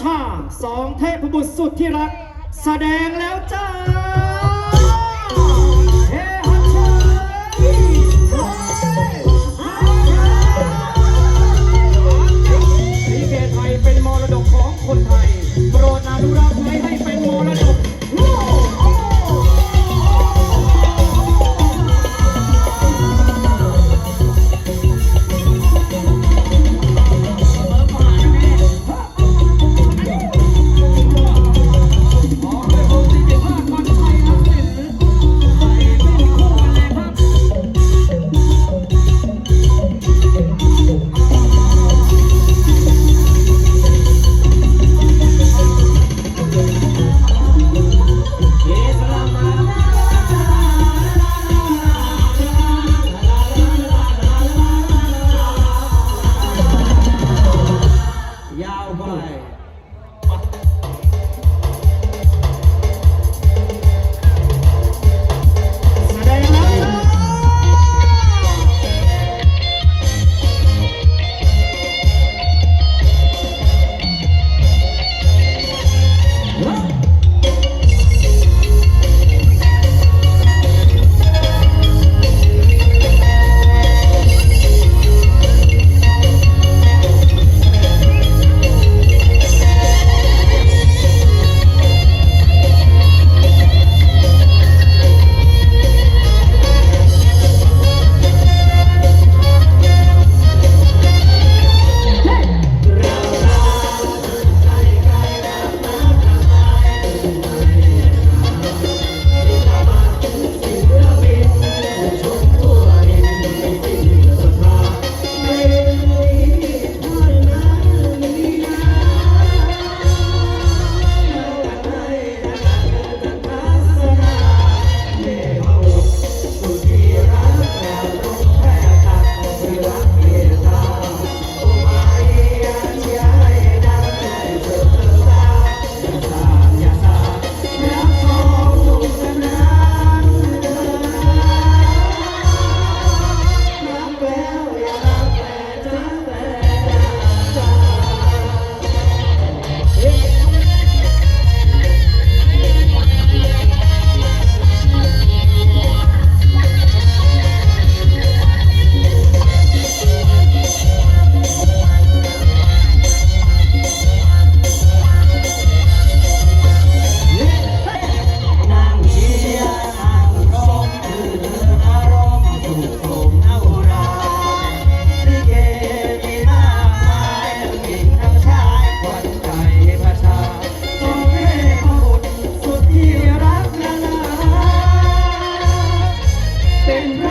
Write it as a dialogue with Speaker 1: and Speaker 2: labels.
Speaker 1: ชาสองเทพบุตรสุดที่รัก แสดงแล้วจ้าเฮ้ฮัทเชยลิเกไทยเป็นมรดกของคนไทย โปรดอนุรักษ์
Speaker 2: Amen.